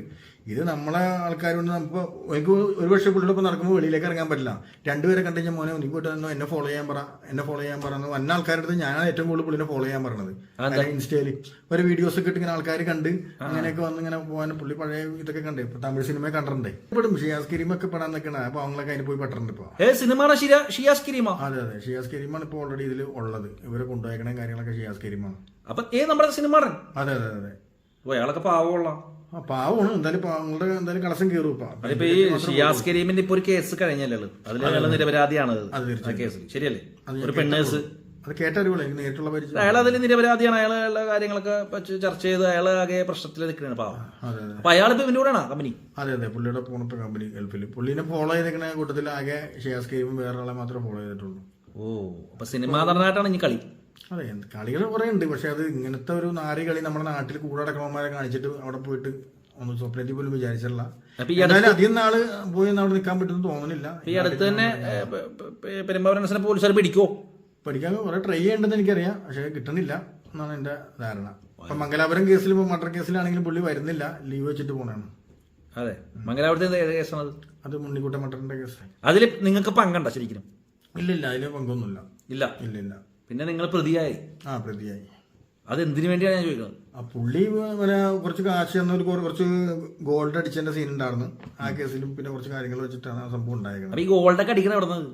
ഇത് നമ്മളെ ആൾക്കാരുണ്ട് നമുക്ക് എനിക്ക് ഒരു പക്ഷേ പുള്ളിയുടെ ഒപ്പം നടക്കുമ്പോൾ വെളിയിലേക്ക് ഇറങ്ങാൻ പറ്റില്ല. രണ്ടുപേരെ കണ്ടു കഴിഞ്ഞാൽ മോനെ നീ പോയിട്ട് എന്നെ ഫോളോ ചെയ്യാൻ പറ എന്നെ ഫോളോ ചെയ്യാൻ പറഞ്ഞു വന്ന ആൾക്കാരുടെ ഞാനാണ് ഏറ്റവും കൂടുതൽ പുള്ളിനെ ഫോളോ ചെയ്യാൻ പറഞ്ഞത്. അതെന്താ? ഇൻസ്റ്റയിൽ ഒരു വീഡിയോസ് ഒക്കെ ഇട്ട് ഇങ്ങനെ ആൾക്കാർ കണ്ട് അങ്ങനെയൊക്കെ വന്ന് ഇങ്ങനെ പോകാൻ പുള്ളി പഴയ ഇതൊക്കെ കണ്ടേ. ഇപ്പൊ തമിഴ് സിനിമ കണ്ടിട്ടുണ്ടേ. ഇപ്പോഴും ഷിയാസ് കരീം ഒക്കെ പെടാൻ നിൽക്കണ അപ്പൊ അവങ്ങളൊക്കെ അതിന് പോയി പെട്ടിട്ടുണ്ട് ഇപ്പൊ. സിനിമ ഷിയാസ് കിരീമ? അതെ അതെ. ഷിയാസ് കരീമാണ് ഇപ്പൊ ഓൾറെഡി ഇതിൽ ഉള്ളത്. ഇവരെ കൊണ്ടുപോയക്കണ കാര്യങ്ങളൊക്കെ ഷിയാസ് കരീമാണ്. അപ്പൊ ഏ നമ്മുടെ സിനിമ അതെ അതെ അതെ. അപ്പൊ അയാളൊക്കെ പാവമുള്ള പാവമാണ്. എന്തായാലും പാവങ്ങളുടെ എന്തായാലും കളസം കയറും ഇപ്പൊ. ഈ ഷിയാസ് കരീമിന്റെ ഇപ്പൊ ഒരു കേസ് കഴിഞ്ഞല്ലോ അതിൽ അയാൾ നിരപരാധിയാണ്. ആ കേസിൽ ശരിയല്ലേ? ഒരു പെണ്ണേഴ്സ് അത് കേട്ടറിവുള്ള നേരിട്ടുള്ള പരിചയം. അയാൾ അതിൽ നിരപരാധിയാണ്. അയാളുടെ കാര്യങ്ങളൊക്കെ ചർച്ച ചെയ്ത് അയാൾ ആകെ പ്രശ്നത്തിൽ നിൽക്കുകയാണ് പാവം. അതെ അയാൾ ഇപ്പൊ ഇവന്റെ കൂടെയാണോ കമ്പനി. അതെ അതെ. പുള്ളിയുടെ പോണപ്പോ കമ്പനി ഗൾഫിൽ പുള്ളിനെ ഫോളോ ചെയ്തേക്കണ കൂട്ടത്തിൽ ആകെ ഷിയാസ് കരീമും വേറെ ആളെ മാത്രമേ ഫോളോ ചെയ്തിട്ടുള്ളൂ. ഓ അപ്പൊ സിനിമാ നടനായിട്ടാണ് ഇനി കളി. അതെ കളികൾ കുറെ ഉണ്ട്. പക്ഷെ അത് ഇങ്ങനത്തെ ഒരു നാരി കളി നമ്മുടെ നാട്ടിൽ കൂടെ അടക്കമാരെ കാണിച്ചിട്ട് അവിടെ പോയിട്ട് ഒന്ന് സ്വപ്നത്തിൽ പോലും വിചാരിച്ചല്ല അപ്പൊ അധികം നാൾ പോയി അവിടെ നിൽക്കാൻ പറ്റുമെന്ന് തോന്നുന്നില്ല. ഈ അടുത്ത് തന്നെ പെരുമ്പാവരൻസിനെ പോലീസുകാർ പിടിക്കോ പഠിക്കാൻ കുറെ ട്രൈ ചെയ്യേണ്ടെന്ന് എനിക്കറിയാം. പക്ഷെ കിട്ടണില്ല എന്നാണ് എന്റെ ധാരണ. ഇപ്പൊ മംഗലാപുരം കേസിൽ ഇപ്പൊ മർഡർ കേസിലാണെങ്കിലും പുള്ളി വരുന്നില്ല. ലീവ് വെച്ചിട്ട് പോണാണ് അതെ. മംഗലാപുരത്തെ ഏത് അത്? മുന്നിക്കുട്ട മട്ടറിന്റെ കേസ് അതിൽ നിങ്ങൾക്ക് പങ്കണ്ട ശരിക്കും? ഇല്ലില്ല അതിൽ പങ്കൊന്നുമില്ല. ഇല്ല. ഇല്ല ഇല്ല പിന്നെ നിങ്ങൾ പ്രതിയായി. ആ പ്രതിയായി. അത് എന്തിനു വേണ്ടിയാണ് ഞാൻ ചോദിക്കുന്നത്? ആ പുള്ളി പിന്നെ കുറച്ച് കാശ് തന്ന ഒരു കുറച്ച് ഗോൾഡ് അടിച്ചതിന്റെ സീൻ ഉണ്ടായിരുന്നു. ആ കേസിലും പിന്നെ കുറച്ച് കാര്യങ്ങൾ വെച്ചിട്ടാണ് ആ സംഭവം ഉണ്ടായിരുന്നത്. അപ്പൊ ഈ ഗോൾഡൊക്കെ അടിക്കണ എവിടെ നിന്ന്?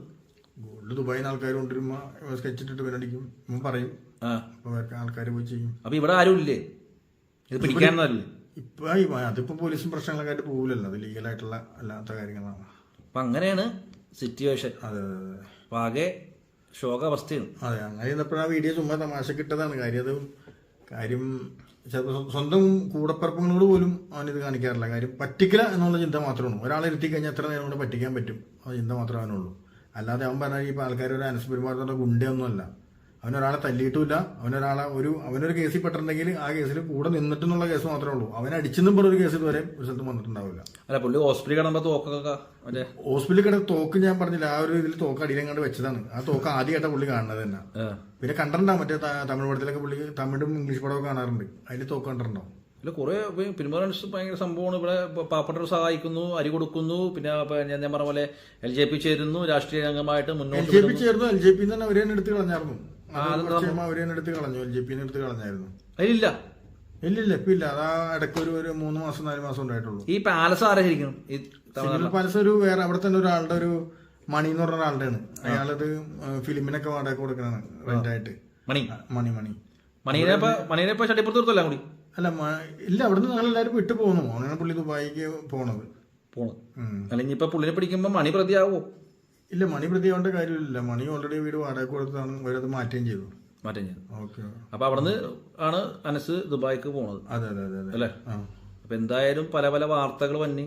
ഗോൾഡ് ദുബായിൽ ആൾക്കാർ കൊണ്ടുവരുമ്പോ സ്കെച്ച് ഇട്ടിട്ട് പിന്നെ അടിക്കും. ഇവൻ പറയും. ആ. അപ്പൊ ആൾക്കാർ പോയി ചെയ്യും. അപ്പൊ ഇവിടെ ആരും ഇല്ലേ? ഇത് പിടിക്കാനല്ലേ ഇപ്പൊ അതിപ്പോ പോലീസും പ്രശ്നങ്ങളൊക്കെ ആയിട്ട് പോകില്ലല്ലോ അത് ലീഗലായിട്ടുള്ള അല്ലാത്ത കാര്യങ്ങളാണ്. അപ്പൊ അങ്ങനെയാണ് സിറ്റുവേഷൻ അതെ അതെ അതെ. അപ്പൊ ആകെ ശോകാവസ്ഥയാണ് അതെ അങ്ങനെ ചെയ്തപ്പോഴാ വീഡിയോ ചുമ്മാ തമാശ കിട്ടതാണ് കാര്യം അത് കാര്യം സ്വന്തം കൂടപ്പറപ്പങ്ങളോട് പോലും അവനിത് കാണിക്കാറില്ല. കാര്യം പറ്റിക്കില്ല എന്നുള്ള ചിന്ത മാത്രമേ ഉള്ളൂ. ഒരാളെ ഇരുത്തി കഴിഞ്ഞാൽ എത്ര നേരം കൊണ്ട് പറ്റിക്കാൻ പറ്റും? ആ ചിന്ത മാത്രമേ അവനുള്ളൂ. അല്ലാതെ അവൻ പറഞ്ഞാൽ ഇപ്പോൾ ആൾക്കാർ ഒരു അനസ് പെരുമാറുന്ന ഗുണ്ടയൊന്നുമല്ല. അവനൊരാളെ തല്ലിയിട്ടുമില്ല. അവനൊരാളെ ഒരു അവനൊരു കേസിൽ പെട്ടിട്ടുണ്ടെങ്കിൽ ആ കേസിൽ കൂടെ നിന്നിട്ടെന്നുള്ള കേസ് മാത്രമേ ഉള്ളൂ. അവനെ അടിച്ചെന്നും പറഞ്ഞ ഒരു കേസ് ഇതുവരെ ഒരു സ്ഥലത്തും വന്നിട്ടുണ്ടാവില്ല. അല്ല പുള്ളി ഹോസ്പിറ്റലിൽ കിടന്നപ്പോ തോക്കൊക്കെ ഹോസ്പിറ്റലിൽ കിടന്ന തോക്ക് ഞാൻ പറഞ്ഞില്ല. ആ ഒരു ഇതിൽ തോക്ക് അടിയിലും കണ്ട് വെച്ചതാണ്. ആ തോക്ക് ആദ്യമായിട്ടാണ് പുള്ളി കാണുന്നത് തന്നെ. പിന്നെ കണ്ടിട്ടുണ്ടാവും മറ്റേ തമിഴ് പടത്തിലൊക്കെ പുള്ളി തമിഴും ഇംഗ്ലീഷ് പടമൊക്കെ കാണാറുണ്ട്. അതിൽ തോക്ക് കണ്ടിട്ടുണ്ടാവും ഇല്ല കുറേ പെരുമാറാൻസ് ഭയങ്കര സംഭവമാണ്. ഇവിടെ പാവപ്പെട്ടവർ സഹായിക്കുന്നു അരി കൊടുക്കുന്നു. പിന്നെ ഞാൻ പറഞ്ഞ പോലെ എൽ ജെ പി ചേരുന്നു. രാഷ്ട്രീയ അംഗമായിട്ട് മുന്നോട്ട് എൽ ജെ പി. ചേർന്നു എൽ ജെ പി തന്നെ അവരെ എടുത്ത് കളഞ്ഞായിരുന്നു. അത് അതെന്താ കുറച്ച് കഴിയുമ്പോ അവരെ തന്നെ എടുത്ത് കളഞ്ഞു എൽ ജെ പി എടുത്ത് കളഞ്ഞായിരുന്നു. അതിലില്ല ഇല്ല ഇല്ല ഇപ്പൊ ഇല്ല. അതാ ഇടയ്ക്ക് ഒരു ഒരു മൂന്ന് മാസം നാല് മാസം ഉണ്ടായിട്ടുള്ളൂ. ഈ പാലസ് ആരാ ശരിക്കും? പാലസ് ഒരു വേറെ അവിടെ തന്നെ ഒരാളുടെ ഒരു മണി എന്ന് പറഞ്ഞ ഒരാളുടെയാണ്. അയാളത് ഫിലിമിനൊക്കെ വാടക കൊടുക്കണാണ് റെന്റായിട്ട്. മണി? മണി മണി. മണീനെ മണീനെ ഇപ്പൊ ചട്ടിപ്പുറത്ത് നിർത്തല്ല കൂടി അല്ല ഇല്ല അവിടുന്ന് ഞങ്ങൾ എല്ലാവരും വിട്ടു പോകുന്നു അങ്ങനെയാണ് പുള്ളി ദുബായിക്ക് പോണത്. പോണത്. അല്ലെങ്കിൽ ഇപ്പൊ പുള്ളിനെ പിടിക്കുമ്പോ മണി പ്രതിയാവോ? ഇല്ല മണി പ്രതിയാവേണ്ട കാര്യമില്ല. മണി ഓൾറെഡി വീട് വാടക കൊടുത്താണ് അവരത് മാറ്റുകയും ചെയ്തു. മാറ്റം ചെയ്തു. ഓക്കെ. അപ്പൊ അവിടുന്ന് ആണ് അനസ് ദുബായിക്ക് പോണത്. അതെ അതെ അതെ അല്ലേ? അപ്പൊ എന്തായാലും പല പല വാർത്തകൾ വന്നി.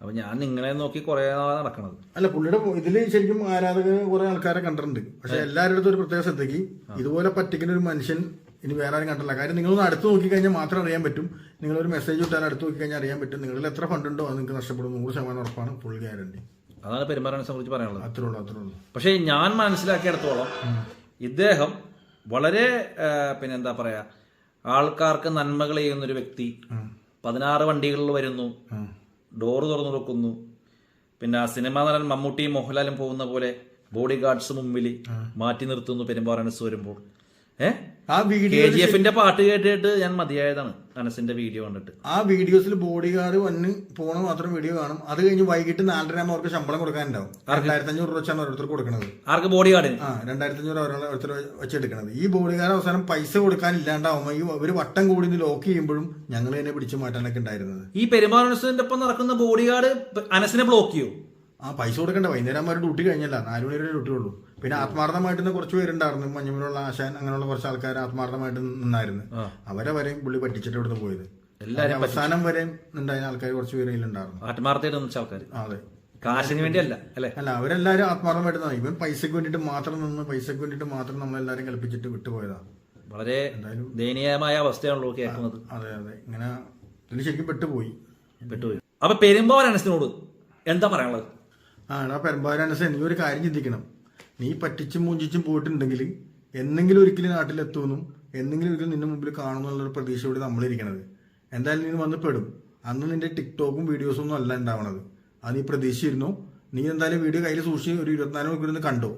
അപ്പൊ ഞാൻ നിങ്ങളെ നോക്കി കുറെ നാളെ നടക്കണത്. അല്ല പുള്ളിയുടെ ഇതിൽ ശരിക്കും ആരാധകർ കുറെ ആൾക്കാരെ കണ്ടിട്ടുണ്ട്. പക്ഷെ എല്ലാവരുടെ അടുത്തും ഒരു പ്രത്യേക ശ്രദ്ധയ്ക്ക് ഇതുപോലെ പറ്റിക്കുന്ന ഒരു മനുഷ്യൻ ഇനി വേറെ ആരും കണ്ടില്ല കാര്യം നിങ്ങളൊന്ന് അടുത്ത് നോക്കി കഴിഞ്ഞാൽ മാത്രം അറിയാൻ പറ്റും. നിങ്ങളൊരു മെസ്സേജ് വിട്ടാൽ അടുത്ത് നോക്കി കഴിഞ്ഞാൽ അറിയാൻ പറ്റും. നിങ്ങളിൽ എത്ര ഫണ്ട് ഉണ്ടോ? അത് നിങ്ങൾക്ക് നഷ്ടപ്പെടും. നൂറ് ശതമാനം ഉറപ്പാണ്. ഫുൾ ഗ്യാരണ്ടി അതാണ് പെരുമാറാനെ കുറിച്ച് പറയാനുള്ളത്. അത്രേ ഉള്ളൂ അത്രേ ഉള്ളൂ. പക്ഷേ ഞാൻ മനസ്സിലാക്കിയിടത്തോളം ഇദ്ദേഹം വളരെ പിന്നെ എന്താ പറയാ ആൾക്കാർക്ക് നന്മകൾ ചെയ്യുന്ന ഒരു വ്യക്തി പതിനാറ് വണ്ടികളിൽ വരുന്നു. ഡോറ് തുറന്നു കൊടുക്കുന്നു പിന്നെ ആ സിനിമാ നടൻ മമ്മൂട്ടിയും മോഹൻലാലും പോകുന്ന പോലെ ബോഡി ഗാർഡ്സ് മുമ്പിൽ മാറ്റി നിർത്തുന്നു പെരുമ്പാറനസ് വരുമ്പോൾ. ഏഹ് ആ കെ ജി എഫിന്റെ പാട്ട് കേട്ടിട്ട് ഞാൻ മതിയായതാണ്. അനസിന്റെ വീഡിയോ കണ്ടിട്ട്. ആ വീഡിയോസിൽ ബോഡി ഗാർഡ് വന്ന് പോണ മാത്രം വീഡിയോ കാണും. അത് കഴിഞ്ഞ് വൈകിട്ട് നാലര ആകുമ്പോൾ അവർക്ക് ശമ്പളം കൊടുക്കാനുണ്ടാവും. രണ്ടായിരത്തി അഞ്ഞൂറ് രൂപ വെച്ചാണ് ഓരോരുത്തർ കൊടുക്കുന്നത് ആർക്ക് ബോഡി ഗാർഡ് ആ രണ്ടായിരത്തി അഞ്ഞൂറ് ഒരാൾ ഓരോരുത്തർ വെച്ചെടുക്കണത് ഈ ബോഡി ഗാർഡ് അവസാനം പൈസ കൊടുക്കാനില്ലാണ്ടാവുമ്പോൾ ഈ ഒരു വട്ടം കൂടി ലോക്ക് ചെയ്യുമ്പോഴും ഞങ്ങൾ തന്നെ പിടിച്ചു മാറ്റാനൊക്കെ ഉണ്ടായിരുന്നത്. ഈ പെരുമാറനസിന്റെ ഒപ്പം നടക്കുന്ന ബോഡി ഗാർഡ് അനസിനെ ബ്ലോക്ക് ചെയ്യോ? ആ പൈസ കൊടുക്കണ്ട. വൈകുന്നേരം വരെ ഡ്യൂട്ടി കഴിഞ്ഞല്ല. നാല് മണി വരെ ഡ്യൂട്ടി ഉള്ളൂ. പിന്നെ ആത്മാർത്ഥമായിട്ട് നിന്ന് കുറച്ച് പേരുണ്ടായിരുന്നു. മഞ്ഞുമലുള്ള ആശാൻ അങ്ങനെയുള്ള കുറച്ച് ആൾക്കാർ ആത്മാർത്ഥമായിട്ട് നിന്നായിരുന്നു. അവരെ വരെയും പുള്ളി പറ്റിച്ചിട്ട് ഇവിടുന്ന് പോയത്. എല്ലാവരും അവസാനം വരെയും ഉണ്ടായ ആൾക്കാർ കുറച്ച് പേര് ഉണ്ടായിരുന്നു ആത്മാർത്ഥമായിട്ട് നിന്ന ആൾക്കാർ അതെ. കാശിന് വേണ്ടിയല്ല അല്ലേ? അല്ല അവരെല്ലാരും ആത്മാർത്ഥമായിട്ട് ഇവൻ പൈസക്ക് വേണ്ടിട്ട് മാത്രം നിന്ന് പൈസക്ക് വേണ്ടിട്ട് മാത്രം നമ്മളെല്ലാരും കളിപ്പിച്ചിട്ട് വിട്ടുപോയതാണ് വളരെ ദയനീയമായ അവസ്ഥയാണല്ലോ കേൾക്കുന്നത്. അതെ അതെ. ഇങ്ങനെ ശരിക്കും പെട്ടുപോയി. പെട്ടുപോയി. അപ്പൊ പെരുമ്പോ അനസിനോട് എന്താ പറയാനുള്ളത്? ആ എടാ എനിക്ക് നീ ഒരു കാര്യം ചിന്തിക്കണം. നീ പറ്റിച്ചും മൂഞ്ചിച്ചും പോയിട്ടുണ്ടെങ്കിൽ എന്നെങ്കിലും ഒരിക്കലും നാട്ടിലെത്തുമെന്നും എന്നെങ്കിലും ഒരിക്കലും നിന്റെ മുമ്പിൽ കാണുമെന്നുള്ളൊരു പ്രതീക്ഷയോടെ നമ്മളിരിക്കണത്. എന്തായാലും നീ വന്ന് പെടും. അന്ന് നിന്റെ ടിക്ടോക്കും വീഡിയോസും ഒന്നും അല്ല ഉണ്ടാവണത്. അത് നീ പ്രതീക്ഷിച്ചിരുന്നു. നീ എന്തായാലും വീഡിയോ കയ്യിൽ സൂക്ഷിച്ച് ഒരു ഇരുപത്തിനാല് മണിക്കൂർ കണ്ടോ?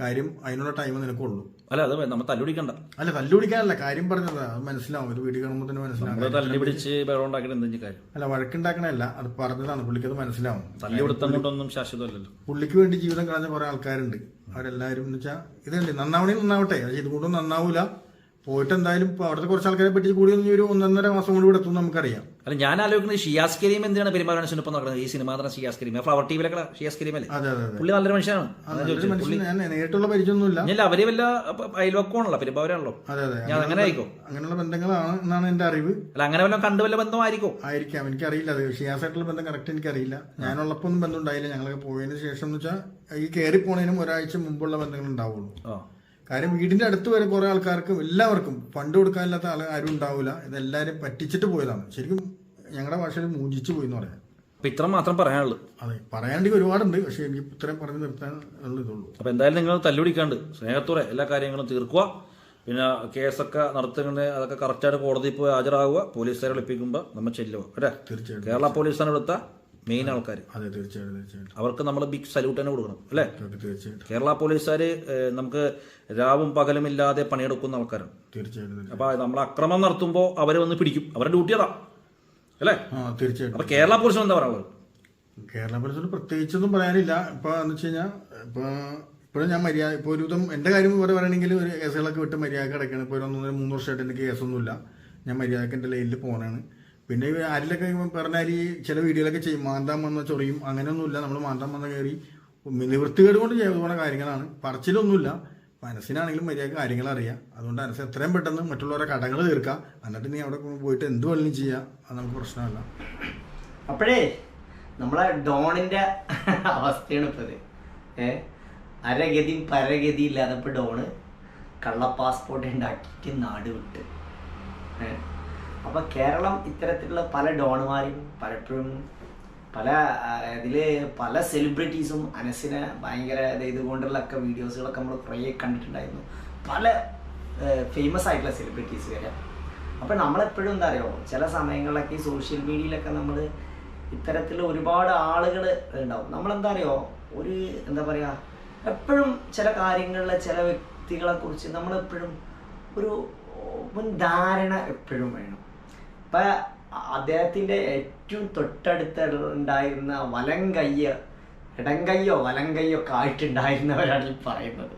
കാര്യം അതിനുള്ള ടൈം നിനക്കുള്ളൂ. അല്ല അത് നമ്മൾ തല്ലുപിടിക്കണ്ട. അല്ല തല്ലുപിടിക്കാനല്ല. കാര്യം പറഞ്ഞതാ. അത് മനസ്സിലാവും. ഒരു വീട്ടിൽ കാണുമ്പോൾ തന്നെ മനസ്സിലാവും. തല്ലി പിടിച്ച് എന്തെങ്കിലും കാര്യം? അല്ല വഴക്കുണ്ടാക്കണല്ല അത് പറഞ്ഞതാണ്. പുള്ളിക്ക് അത് മനസ്സിലാവും. തല്ലിപിടുത്തം കൊണ്ടൊന്നും ശാശ്വതമല്ലല്ലോ. പുള്ളിക്ക് വേണ്ടി ജീവിതം കളഞ്ഞ കുറെ ആൾക്കാരുണ്ട്. അവരെല്ലാവരും എന്ന് വെച്ചാൽ ഇതല്ലേ? നന്നാവണേ നന്നാവട്ടെ. പക്ഷെ ഇതുകൊണ്ടും നന്നാവൂല. പോയിട്ട് എന്തായാലും ഇപ്പൊ അവിടുത്തെ കുറച്ച് ആൾക്കാരെ പറ്റി കൂടി ഒരു ഒന്നൊന്നര മാസം കൊണ്ട് ഇവിടെ എത്തും നമുക്കറിയാം. അല്ല ഞാൻ ആലോചിക്കുന്നത് ഷിയാസ് കരീം എന്തിനാണ് പെരുമ്പാവൂർ സിനിമ നടക്കുന്നത്? ഈ സിനിമ തന്നെ ഷിയാസ് കരീം. ഫ്ലവർ ടിവിയിലൊക്കെ ഷിയാസ് കരീം അല്ലേ അതെ അതെ. പുള്ളി നല്ലൊരു മനുഷ്യനാണ്. നേരിട്ടുള്ള പരിചയമൊന്നുമില്ല. ഞാൻ അവർ വല്ല അയൽവക്കമാണല്ലോ പെരുമ്പാവൂരാണല്ലോ. അതെ അതെ. ഞാൻ അങ്ങനെ ആയിക്കോ? അങ്ങനെയുള്ള ബന്ധങ്ങളാണ് എന്നാണ് എന്റെ അറിവ്. അല്ല അങ്ങനെ വല്ല കണ്ടു വല്ല ബന്ധമായിരിക്കോ ആയിരിക്കാം? എനിക്കറിയില്ല. അത് ഷിയാസായിട്ടുള്ള ബന്ധം കറക്റ്റ് എനിക്കറിയില്ല. ഞാനുള്ളപ്പോൾ ഒന്നും ബന്ധം ഉണ്ടായില്ല. ഞങ്ങളൊക്കെ പോയതിനു ശേഷം എന്ന് വെച്ചാൽ ഈ കയറി പോണതിനും ഒരാഴ്ച മുമ്പുള്ള ബന്ധങ്ങൾ ഉണ്ടാവുള്ളൂ. കാര്യം വീടിന്റെ അടുത്ത് വരെ കുറെ ആൾക്കാർക്കും എല്ലാവർക്കും ഫണ്ട് കൊടുക്കാനില്ലാത്ത ആൾ ആരും ഉണ്ടാവില്ല ഇതെല്ലാരും പറ്റിച്ചിട്ട് പോയതാണ്. ശരിക്കും ഞങ്ങളുടെ ഭാഷയിൽ മൂഞ്ചിച്ചു പോയി എന്ന് പറയാം. അപ്പൊ ഇത്ര മാത്രം പറയാനുള്ളൂ. അതെ പറയാണ്ടെങ്കിൽ ഒരുപാടുണ്ട്. പക്ഷെ എനിക്ക് ഇത്രയും പറഞ്ഞ് നിർത്താൻ ഉള്ള ഇതുള്ളൂ. അപ്പൊ എന്തായാലും നിങ്ങൾ തല്ലുപിടിക്കാണ്ട് സ്നേഹത്തോടെ എല്ലാ കാര്യങ്ങളും തീർക്കുക. പിന്നെ കേസൊക്കെ നടത്തുന്നത് അതൊക്കെ കറക്റ്റായിട്ട് കോടതിയിൽ പോയി ഹാജരാകുക. പോലീസുകാരെ വിളിപ്പിക്കുമ്പോൾ നമ്മൾ ചെല്ലുക. അല്ലേ തീർച്ചയായിട്ടും. കേരള പോലീസാണ് ഇവിടുത്തെ മെയിൻ ആൾക്കാർ അതെ തീർച്ചയായിട്ടും തീർച്ചയായിട്ടും. അവർക്ക് നമ്മൾ ബിഗ് സല്യൂട്ട് തന്നെ കൊടുക്കണം അല്ലേ? തീർച്ചയായിട്ടും. കേരള പോലീസുകാർ നമുക്ക് രാവും പകലും ഇല്ലാതെ പണിയെടുക്കുന്ന ആൾക്കാരാണ്. തീർച്ചയായിട്ടും അപ്പൊ അപ്പോൾ നമ്മൾ അക്രമം നടത്തുമ്പോൾ അവരെ വന്ന് പിടിക്കും. അവരുടെ ഡ്യൂട്ടി അതാ. അല്ലേ? തീർച്ചയായിട്ടും. അപ്പോൾ കേരള പോലീസ് എന്താ പറയാനുള്ളത്? കേരള പോലീസിന് പ്രത്യേകിച്ചൊന്നും പറയാനില്ല. ഇപ്പൊ എന്ന് വെച്ച് കഴിഞ്ഞാൽ ഇപ്പൊ ഇപ്പോഴും ഞാൻ മര്യാദ ഇപ്പോൾ ഒരുവിധം എന്റെ കാര്യം ഇവിടെ പറയുകയാണെങ്കിൽ ഒരു കേസുകളൊക്കെ വിട്ട് മര്യാദ കിടക്കുകയാണ് ഇപ്പോൾ ഒരു ഒന്നൊന്നര മൂന്ന് വർഷമായിട്ട് എനിക്ക് കേസൊന്നുമില്ല. ഞാൻ മര്യാദയ്ക്ക് എന്റെ ലൈനിൽ പോകണാണ് പിന്നെ ആരിലൊക്കെ പറഞ്ഞാൽ ഈ ചില വീഡിയോയിലൊക്കെ ചെയ്യും മാന്താൻ വന്ന ചൊറിയും അങ്ങനെയൊന്നുമില്ല. നമ്മൾ മാന്താൻ വന്ന കയറി നിവൃത്തികേട് കൊണ്ട് ചെയ്തു പോണ കാര്യങ്ങളാണ്. പറച്ചിലൊന്നുമില്ല. മനസ്സിനാണെങ്കിലും മര്യാദ കാര്യങ്ങൾ അറിയാം. അതുകൊണ്ട് മനസ്സ് എത്രയും പെട്ടെന്ന് മറ്റുള്ളവരെ കടങ്ങൾ തീർക്കുക എന്നിട്ട് നീ അവിടെ പോയിട്ട് എന്ത് വേണമെങ്കിലും ചെയ്യാം. അത് നമുക്ക് പ്രശ്നമല്ല. അപ്പോഴേ നമ്മളെ ഡോണിന്റെ അവസ്ഥയാണ് ഇപ്പോൾ ഇത് ഏ? അരഗതിയും പരഗതിയും ഇല്ലാതെ ഇപ്പൊ ഡോണ് കള്ള പാസ്പോർട്ട് ഉണ്ടാക്കിയിട്ട് നാട് വിട്ട്. ഏ? അപ്പൊ കേരളം ഇത്തരത്തിലുള്ള പല ഡോണുമാരും പലപ്പോഴും പല ഇതിൽ പല സെലിബ്രിറ്റീസും അനസിനെ ഭയങ്കര ഇത് ഇതുകൊണ്ടുള്ളൊക്കെ വീഡിയോസുകളൊക്കെ നമ്മൾ കുറേ കണ്ടിട്ടുണ്ടായിരുന്നു. പല ഫേമസ് ആയിട്ടുള്ള സെലിബ്രിറ്റീസ് വരെ. അപ്പോൾ നമ്മളെപ്പോഴും എന്താ അറിയോ? ചില സമയങ്ങളിലൊക്കെ ഈ സോഷ്യൽ മീഡിയയിലൊക്കെ നമ്മൾ ഇത്തരത്തിൽ ഒരുപാട് ആളുകൾ ഉണ്ടാവും നമ്മളെന്താ അറിയോ? ഒരു എന്താ പറയുക എപ്പോഴും ചില കാര്യങ്ങളിലെ ചില വ്യക്തികളെക്കുറിച്ച് നമ്മളെപ്പോഴും ഒരു മുൻ ധാരണ എപ്പോഴും വേണം. ഇപ്പം അദ്ദേഹത്തിന്റെ ഏറ്റവും തൊട്ടടുത്ത് ഉണ്ടായിരുന്ന വലം കയ്യ് ഇടം കയ്യോ വലം കയ്യോ ഒക്കെ ആയിട്ടുണ്ടായിരുന്നവരാണ് ഈ പറയുന്നത്.